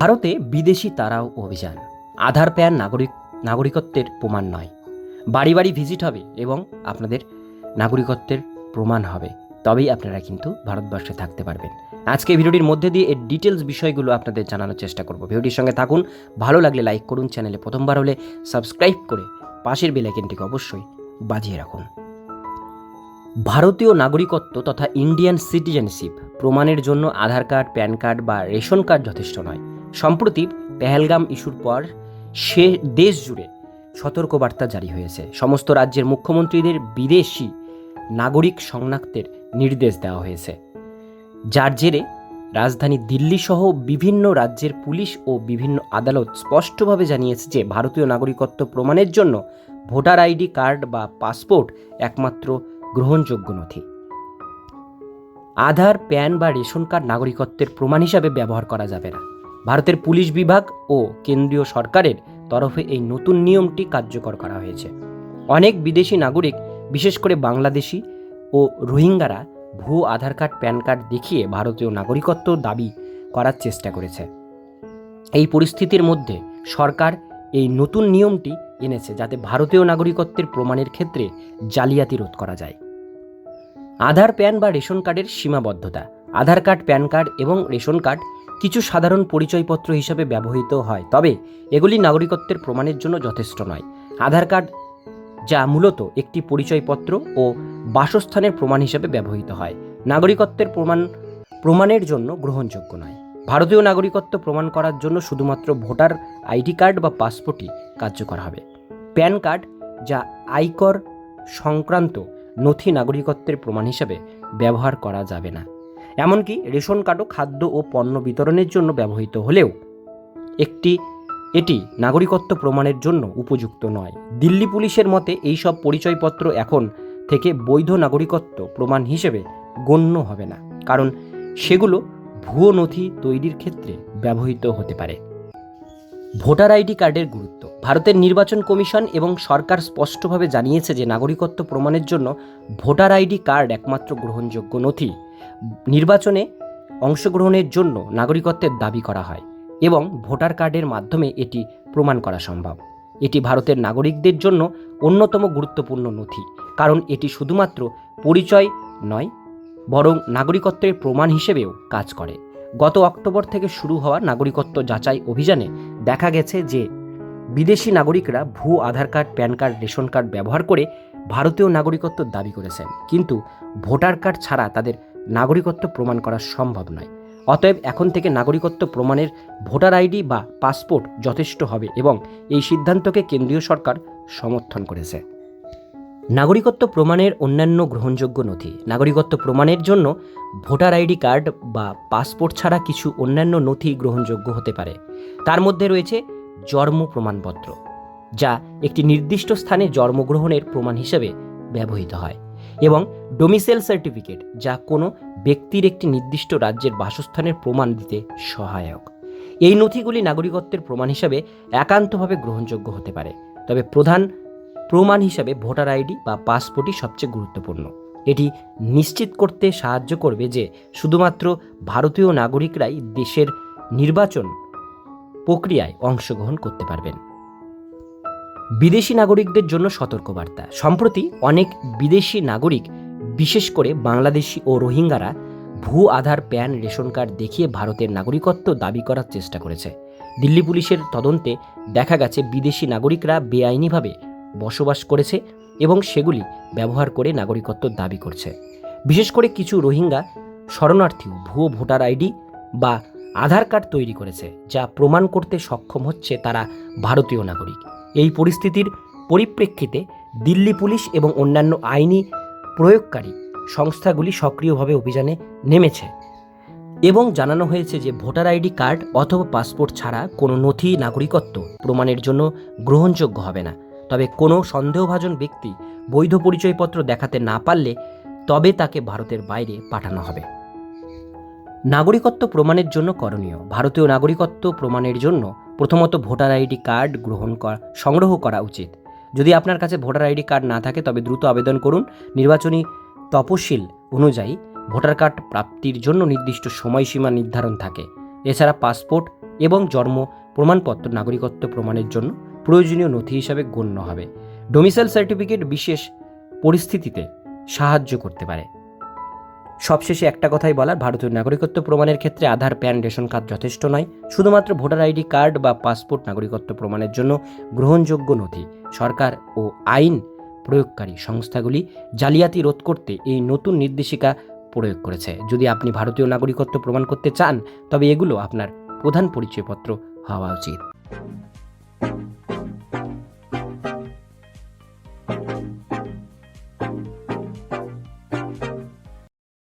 ভারতে বিদেশি তারাও অভিযান। আধার প্যান নাগরিক নাগরিকত্বের প্রমাণ নয়। বাড়ি বাড়ি ভিজিট হবে এবং আপনাদের নাগরিকত্বের প্রমাণ হবে। তবেই আপনারা কিন্তু ভারতবর্ষে থাকতে পারবেন। আজকে ভিডিওটির মধ্যে দিয়ে এর ডিটেলস বিষয়গুলো আপনাদের জানানোর চেষ্টা করব। ভিডিওটির সঙ্গে থাকুন। ভালো লাগলে লাইক করুন চ্যানেলে প্রথমবার হলে সাবস্ক্রাইব করে পাশের বেলাইকেনটিকে অবশ্যই বাজিয়ে রাখুন। ভারতীয় নাগরিকত্ব তথা ইন্ডিয়ান সিটিজেনশিপ প্রমাণের জন্য আধার কার্ড প্যান কার্ড বা রেশন কার্ড যথেষ্ট নয়। সম্প্রতি পেহেলগাম ইস্যুর পর সে দেশ জুড়ে সতর্কবার্তা জারি হয়েছে। সমস্ত রাজ্যের মুখ্যমন্ত্রীদের বিদেশি নাগরিক শনাক্তের নির্দেশ দেওয়া হয়েছে। যার জেরে রাজধানী দিল্লি সহ বিভিন্ন রাজ্যের পুলিশ ও বিভিন্ন আদালত স্পষ্টভাবে জানিয়েছে যে ভারতীয় নাগরিকত্ব প্রমাণের জন্য ভোটার আইডি কার্ড বা পাসপোর্ট একমাত্র গ্রহণযোগ্য নথি। আধার, প্যান বা রেশন কার্ড নাগরিকত্বের প্রমাণ হিসাবে ব্যবহার করা যাবে না। ভারতের পুলিশ বিভাগ ও কেন্দ্রীয় সরকারের তরফে এই নতুন নিয়মটি কার্যকর করা হয়েছে। অনেক বিদেশি নাগরিক, বিশেষ করে বাংলাদেশি ও রোহিঙ্গারা ভুয়ো আধার কার্ড, প্যান কার্ড দেখিয়ে ভারতীয় নাগরিকত্ব দাবি করার চেষ্টা করেছে। এই পরিস্থিতির মধ্যে সরকার এই নতুন নিয়মটি এনেছে যাতে ভারতীয় নাগরিকত্বের প্রমাণের ক্ষেত্রে জালিয়াতি রোধ করা যায়। আধার, প্যান বা রেশন কার্ডের সীমাবদ্ধতা। আধার কার্ড, প্যান কার্ড এবং রেশন কার্ড কিছু সাধারণ পরিচয়পত্র হিসাবে ব্যবহৃত হয়, তবে এগুলি নাগরিকত্বের প্রমাণের জন্য যথেষ্ট নয়। আধার কার্ড, যা মূলত একটি পরিচয়পত্র ও বাসস্থানের প্রমাণ হিসাবে ব্যবহৃত হয়, নাগরিকত্বের প্রমাণ, প্রমাণের জন্য গ্রহণযোগ্য নয়। ভারতীয় নাগরিকত্ব প্রমাণ করার জন্য শুধুমাত্র ভোটার আইডি কার্ড বা পাসপোর্টই কার্যকর হবে। প্যান কার্ড, যা আয়কর সংক্রান্ত নথি নাগরিকত্বের প্রমাণ হিসাবে ব্যবহার করা যাবে না। এমনকি রেশন কার্ডও খাদ্য ও পণ্য বিতরণের জন্য ব্যবহৃত হলেও একটি, এটি নাগরিকত্ব প্রমাণের জন্য উপযুক্ত নয়। দিল্লি পুলিশের মতে এইসব পরিচয়পত্র এখন থেকে বৈধ নাগরিকত্ব প্রমাণ হিসেবে গণ্য হবে না, কারণ সেগুলো ভুয়ো নথি তৈরির ক্ষেত্রে ব্যবহৃত হতে পারে। ভোটার আইডি কার্ডের গুরুত্ব। ভারতের নির্বাচন কমিশন এবং সরকার স্পষ্টভাবে জানিয়েছে যে নাগরিকত্ব প্রমাণের জন্য ভোটার আইডি কার্ড একমাত্র গ্রহণযোগ্য নথি। নির্বাচনে অংশগ্রহণের জন্য নাগরিকত্বের দাবি করা হয় এবং ভোটার কার্ডের মাধ্যমে এটি প্রমাণ করা সম্ভব। এটি ভারতের নাগরিকদের জন্য অন্যতম গুরুত্বপূর্ণ নথি, কারণ এটি শুধুমাত্র পরিচয় নয়, বরং নাগরিকত্বের প্রমাণ হিসেবেও কাজ করে। গত অক্টোবর থেকে শুরু হওয়া নাগরিকত্ব যাচাই অভিযানে দেখা গেছে যে বিদেশি নাগরিকরা ভুয়ো Aadhaar card, PAN card, ration card ব্যবহার করে ভারতীয় নাগরিকত্ব দাবি করেছেন। কিন্তু ভোটার কার্ড ছাড়া তাদের নাগরিকত্ব প্রমাণ করা সম্ভব নয়। অতএব এখন থেকে নাগরিকত্ব প্রমাণের ভোটার আইডি বা পাসপোর্ট যথেষ্ট হবে এবং এই সিদ্ধান্তকে কেন্দ্রীয় সরকার সমর্থন করেছে। নাগরিকত্ব প্রমাণের অন্যান্য গ্রহণযোগ্য নথি। নাগরিকত্ব প্রমাণের জন্য ভোটার আইডি কার্ড বা পাসপোর্ট ছাড়া কিছু অন্যান্য নথি গ্রহণযোগ্য হতে পারে। তার মধ্যে রয়েছে জন্ম প্রমাণপত্র, যা একটি নির্দিষ্ট স্থানে জন্মগ্রহণের প্রমাণ হিসেবে ব্যবহৃত হয়। এবং ডোমিসেল সার্টিফিকেট যা কোনো ব্যক্তির একটি নির্দিষ্ট রাজ্যের বাসস্থানের প্রমাণ দিতে সহায়ক। এই নথিগুলি নাগরিকত্বের প্রমাণ হিসাবে একান্তভাবে গ্রহণযোগ্য হতে পারে। তবে প্রধান প্রমাণ হিসাবে ভোটার আইডি বা পাসপোর্টই সবচেয়ে গুরুত্বপূর্ণ। এটি নিশ্চিত করতে সাহায্য করবে যে শুধুমাত্র ভারতীয় নাগরিকরাই দেশের নির্বাচন প্রক্রিয়ায় অংশগ্রহণ করতে পারবেন। বিদেশি নাগরিকদের জন্য সতর্কবার্তা। সম্প্রতি অনেক বিদেশি নাগরিক, বিশেষ করে বাংলাদেশি ও রোহিঙ্গারা, ভূ আধার প্যান, রেশন কার্ড দেখিয়ে ভারতের নাগরিকত্ব দাবি করার চেষ্টা করেছে। দিল্লি পুলিশের তদন্তে দেখা গেছে, বিদেশি নাগরিকরা বেআইনিভাবে বসবাস করেছে এবং সেগুলি ব্যবহার করে নাগরিকত্ব দাবি করছে। বিশেষ করে কিছু রোহিঙ্গা শরণার্থীও ভুয়ো ভোটার আইডি বা আধার কার্ড তৈরি করেছে, যা প্রমাণ করতে সক্ষম হচ্ছে তারা ভারতীয় নাগরিক। এই পরিস্থিতির পরিপ্রেক্ষিতে দিল্লি পুলিশ এবং অন্যান্য আইনি প্রয়োগকারী সংস্থাগুলি সক্রিয়ভাবে অভিযানে নেমেছে এবং জানানো হয়েছে যে ভোটার আইডি কার্ড অথবা পাসপোর্ট ছাড়া কোনো নথি নাগরিকত্ব প্রমাণের জন্য গ্রহণযোগ্য হবে না। তবে কোনো সন্দেহভাজন ব্যক্তি বৈধ পরিচয়পত্র দেখাতে না পারলে তবে তাকে ভারতের বাইরে পাঠানো হবে। নাগরিকত্ব প্রমাণের জন্য করণীয়। ভারতীয় নাগরিকত্ব প্রমাণের জন্য প্রথমত ভোটার আইডি কার্ড গ্রহণ করা, সংগ্রহ করা উচিত। যদি আপনার কাছে ভোটার আইডি কার্ড না থাকে, তবে দ্রুত আবেদন করুন। নির্বাচনী তপশিল অনুযায়ী ভোটার কার্ড প্রাপ্তির জন্য নির্দিষ্ট সময়সীমা নির্ধারণ থাকে। এছাড়া পাসপোর্ট এবং জন্ম প্রমাণপত্র নাগরিকত্ব প্রমাণের জন্য প্রয়োজনীয় নথি হিসাবে গণ্য হবে। ডোমিসাইল সার্টিফিকেট বিশেষ পরিস্থিতিতে সাহায্য করতে পারে। সবশেষে একটা কথাই বলার, ভারতীয় নাগরিকত্ব প্রমাণের ক্ষেত্রে আধার, প্যান, রেশন কার্ড যথেষ্ট নয়। শুধুমাত্র ভোটার আইডি কার্ড বা পাসপোর্ট নাগরিকত্ব প্রমাণের জন্য গ্রহণযোগ্য নথি, সরকার ও আইন প্রয়োগকারী সংস্থাগুলি জালিয়াতি রোধ করতে এই নতুন নির্দেশিকা প্রয়োগ করেছে। যদি আপনি ভারতীয় নাগরিকত্ব প্রমাণ করতে চান, তবে এগুলো আপনার প্রধান পরিচয়পত্র হওয়া উচিত।